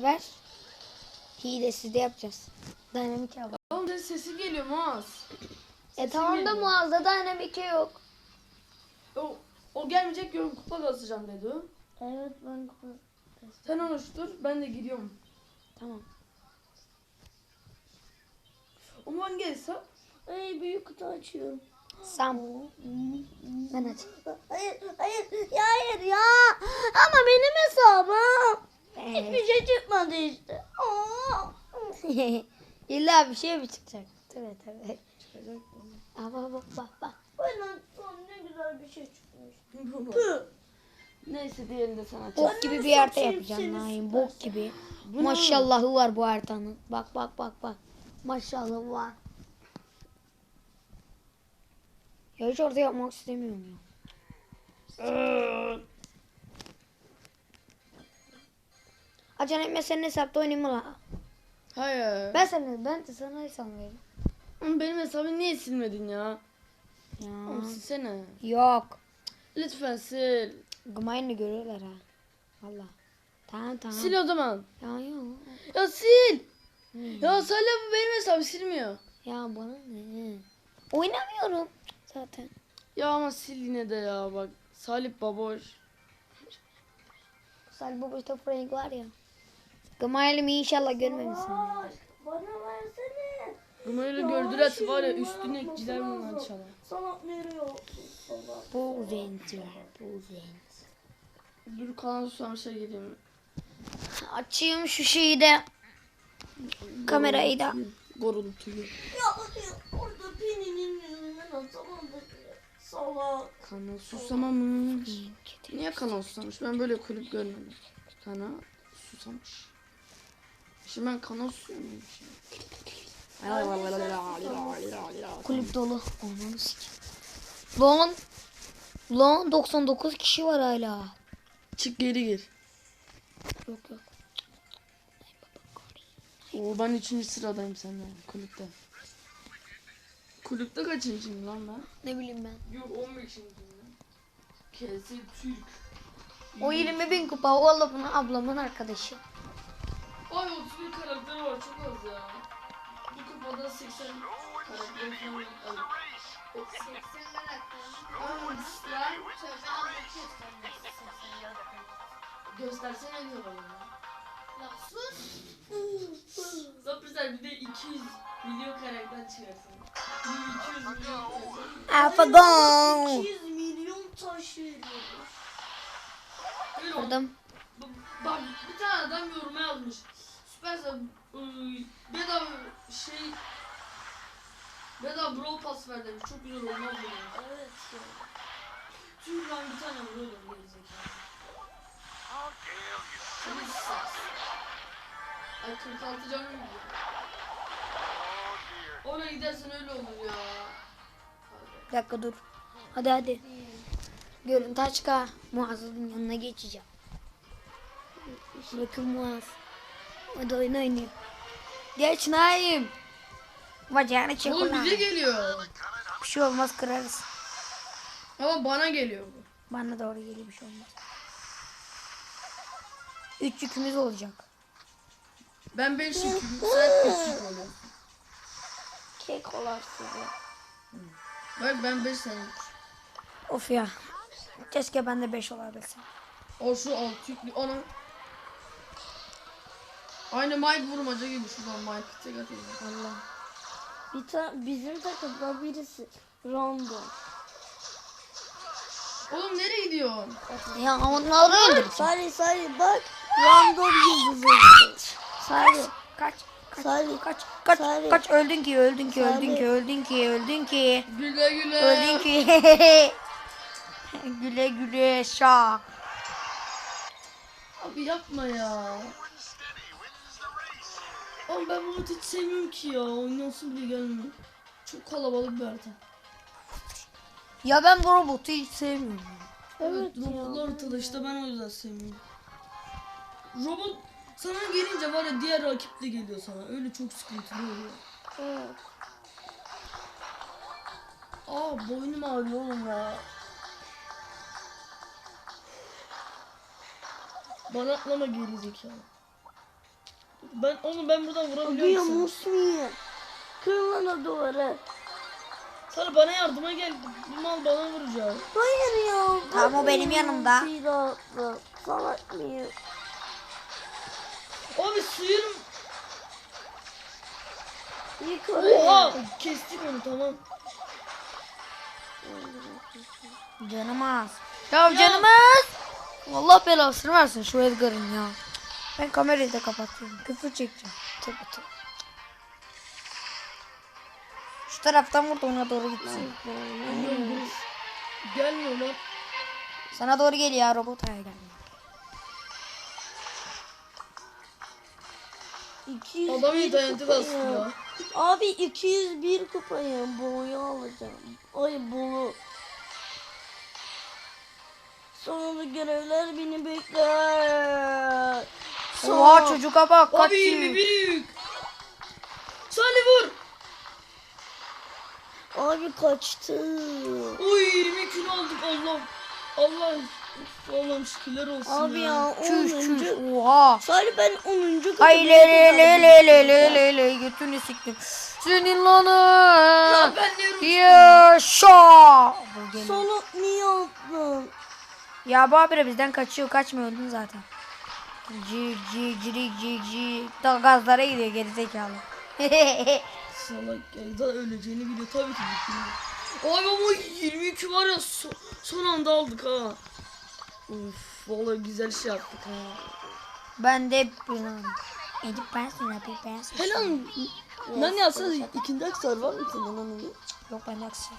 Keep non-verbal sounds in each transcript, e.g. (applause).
Ver. Hilesiz de yapacağız. Dinamik hava. Oğlum senin sesi geliyor Muaz. E tamam da Muaz'da dinamik yok. O, o gelmeyecek yorum kupa kasacağım dedi o. Evet ben Sen oluştur ben de gidiyorum. Tamam. Ama ben gelsem. Ay büyük kutu açıyorum. Sam. Ben aç. Hayır, hayır, ya hayır ya. Ama benim hesabım. Hiçbir şey çıkmadı işte. Aa. (laughs) İlla bir şey mi çıkacak? Tabii tabii. Ama bak bak bak. Son ne güzel bir şey çıkmış. Neyse diğerini de sen aç. Bok gibi bir harita yapacağım Naim. Bok gibi. Bu Maşallahı var bu haritanın. Bak bak bak bak. Maşallahı var. Ya hiç orada yapmak istemiyorum ya. Acan etme senin hesapta oynayayım mı la? Hayır. Ben sana ben de sana hesap veririm. Oğlum benim hesabımı niye silmedin ya? Oğlum Ya. silsene. Yok. Lütfen sil. Gımayını görüyorlar ha. Valla. Tamam tamam. Sil o zaman. Ya yok. Ya sil. Hmm. Ya Salih bu benim hesabı silmiyor. Ya bana ne? Oynamıyorum zaten. Ya ama sil yine de ya bak. Salih baboş. Salih Babuş'ta Frank var ya. Gımayelimi inşallah görmemişsin. Bana versene. Öyle gördüler var ya üstüne gider bunlar inşallah. Salak veriyor. Bu renkler, bu renk. Dur kalan susamışa gireyim. Açayım şu şeyi de. Kamerayı da. Gorultuyu. Ya orada Penny'nin yüzünden atamadık. Salak. Niye kana susamış? Ben böyle kulüp görmedim. Kana susamış. Şimdi ben kana susuyor muyum şimdi? Kulüp dolu. Ananı. Lan. Lan 99 kişi var hala. Çık geri gir. Yok yok. Oo ben üçüncü sıradayım senden kulüpte. Kulüpte kaçıncıyım lan ben? Ne bileyim ben. Yok 15. Kese Türk. O 20 bin kupa. O ablamın arkadaşı. Ay 31 karakteri var çok az ya. Bir kupada 80 karakteri falan var. Ay, o- 80 karakter. Göstersene diyor bana. Ya sus. Zaten bir de 200 milyon karakter çıkarsın. 200 milyon karakter. Afagon. 200 milyon taş veriyormuş. Bak, bak bir tane adam yoruma yazmış. Süpersel ıı, bedava şey bedava brawl pass ver demiş. Çok güzel olmaz mı? Evet. Tüm ben bir tane vuruyorum gerizekalı. Ay 46 canım gidiyor. Oraya gidersen öyle olur ya. Bir dakika dur. Hadi hadi. Görüntü aç ka. Muazzez'in yanına geçeceğim. Bakın Muaz. Hadi oyun oynuyor. Geç Naim. Bacağını çek Oğlum bize geliyor. Bir şey olmaz kırarız. Ama bana geliyor bu. Bana doğru geliyor bir şey olmaz. Üç yükümüz olacak. Ben 5 yüküm, sen 3 yük oluyorsun. Kek olar size. Bak ben 5 sen üç. Of ya. Keşke ben de 5 olabilsem. O şu alt yüklü ona. Aynı Mike vurmaca gibi şuradan Mike tek atıyor. Allah. Bir ta bizim takımda birisi random. Oğlum nereye gidiyorsun? Ya onları öldüreceğim. Salih Salih bak random yıldızı. Salih Kaç. Kaç. Salih Kaç. Kaç. Salih. Kaç. Öldün ki. Öldün ki. Öldün ki. Öldün ki. Öldün ki. Güle güle. Öldün ki. (laughs) güle güle şak. Abi yapma ya. Oğlum ben bunu hiç sevmiyorum ki ya. Oynasın bile gelmiyor. Çok kalabalık bir harita. Ya ben bu robotu hiç sevmiyorum. Evet evet, ya. robotlar ortada işte ben o yüzden sevmiyorum. Robot sana gelince var ya diğer rakip de geliyor sana. Öyle çok sıkıntılı oluyor. Evet. Aa boynum ağrıyor oğlum ya. Bana atlama gerizekalı. Ben onu ben buradan Abi ya vurabiliyorum seni. Musmi. Kır lan o duvarı. Sana bana yardıma gel. Bu mal bana vuracak. Hayır ya. Tamam, o benim yanımda. Salak mıyım? Abi sıyırım. Oha kestik onu tamam. Canım az. Ya, canım az. Allah belasını versin şu Edgar'ın ya. Ben kamerayı da kapatıyorum. Küfür çekeceğim. Tabii tabii. Şu taraftan vurdu ona doğru gitsin. Gelmiyor lan. Sana doğru geliyor ya robot ayağa gelmiyor. 201 Adam bastı kupayım. ya. Abi 201 kupayım. Boyu alacağım. Ay bu. Sonunda görevler beni bekler. Oha çocuğa bak kaç Abi 20 büyük. Salih vur. Abi kaçtı. Oy 20 kilo aldık Allah. Allah. Allah'ım şükürler olsun Abi ya Çüş 10. çüş oha. Sadece ben 10. katı Ay le le le le le le le le götünü siktim. Senin lanı. Ya ben ne Yaşa. Niye? Ya bu habire bizden kaçıyor. Kaçmıyor öldün zaten. Cik cik cirik cik cik. Da gazlara gidiyor gerizekalı. (laughs) Salak ya da öleceğini biliyor tabii ki biliyor. Abi ama 22 var ya so- son anda aldık ha. Uf vallahi güzel şey yaptık ha. ben de bunu. Edip ben sana bir ben sana. Helal. Lan ya sen ikinci aksar var mı senin onun? Yok ben aksi.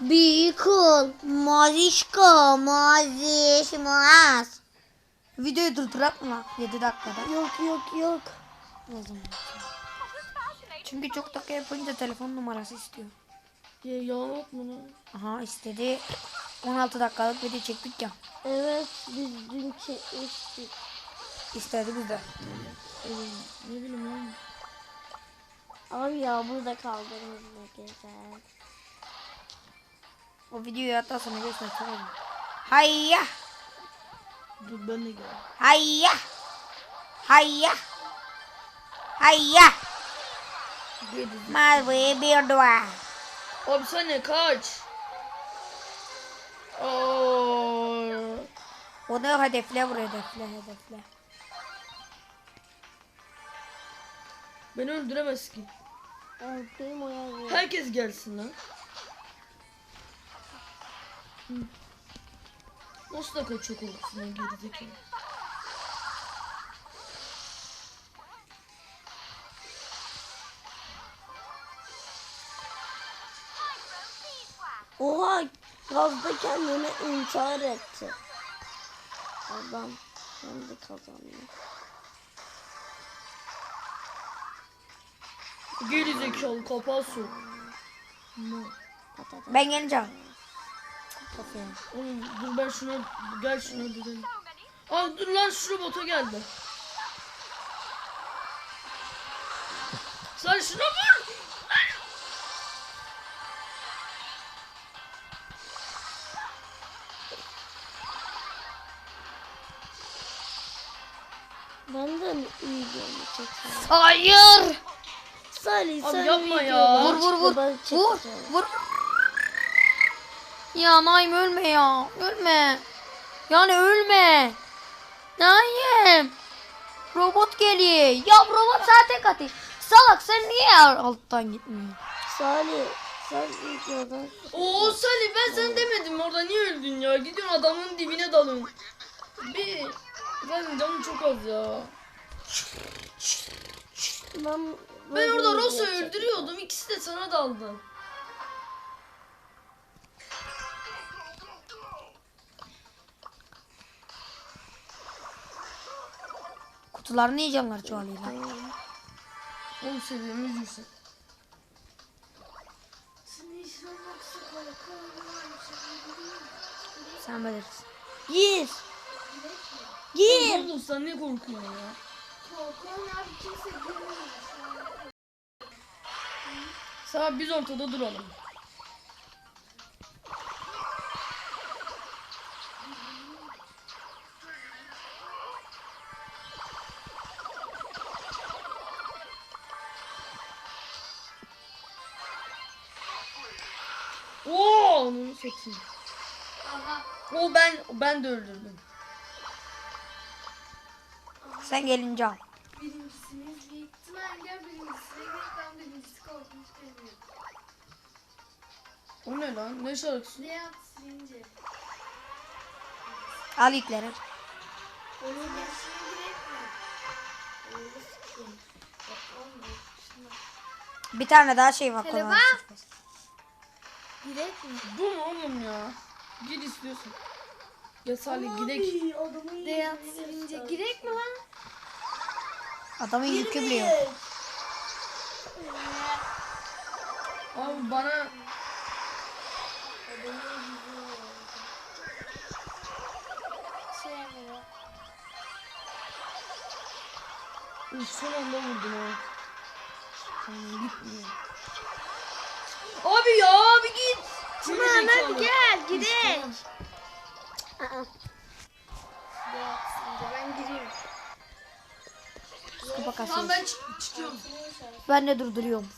Be cool. Mazişko maziş maz. Videoyu durdurak mı lan? 7 dakikada. Yok yok yok. O zaman. Çünkü çok dakika yapınca telefon numarası istiyor. Ya mı lan? Aha istedi. 16 dakikalık video çektik ya. Evet biz dün çekmiştik. İstedi biz de. Ee, ne bileyim oğlum. Abi ya burada kaldığımız ne güzel. O videoyu hatta sana göstereceğim. Hayya. Dur ben de gel. Hayya. Hayya. Hayya. Mavi bir dua. Abi sen ne kaç? Aa, Onu hedefle vur hedefle hedefle. beni öldüremez ki. Herkes gelsin lan. Hı. Nasıl da kaçıyor korkusundan gerizekalı. Oha gazda kendini intihar etti. Adam kendi kazandı. Gerizekalı kapağı su. Ben al. Kafaya. Oğlum dur ben şuna gel şuna gidelim. Aa dur lan şu robota geldi. Sen şuna vur. Benden iyi gelecek. Hayır. Salih Abi yapma ya. Vur vur vur. Vur çekeceğim. vur. Ya Naim ölme ya. Ölme. Yani ölme. Naim. Robot geliyor. Ya robot zaten katil. Salak sen niye alttan gitmiyorsun? Salih sen videodan Oo Salih ben sen demedim orada niye öldün ya? Gidiyorsun adamın dibine dalın. Bir ben canım çok az ya. ben Ben orada Rosa öldürüyordum. ikisi de sana daldı. Kutular ne yiyecekler çoğalıyla? Oğlum seviyemiz yüksek. Sen bilirsin. Gir. Gir. Oğlum sen niye korkuyorsun ya? Sana biz ortada duralım. Onu satayım. Aha. O ben ben de öldürdüm. Sen gelince al. Birincisiniz gitti. Ben gel birincisine git. Ben birincisi korkunç demiyorum. O ne lan? Ne şarkısı? Ne yaptı silince? Al yükleri. Onun yaşına girek mi? Onu sikeyim. Bak olmuyor. Şuna. Bir tane daha şey var. Hele Girek mi? Bu mu oğlum ya? Git istiyorsun. Gel Salih gidek. Yaptı silince? Girek mi lan? Adamın yükü bile yok. Abi bana Sevmiyor. Uf, son anda vurdum ha. Tamam gitmiyor. Abi ya abi hadi gel silince? Ben gireyim. Tamam ben çık- çıkıyorum. Ben de durduruyorum.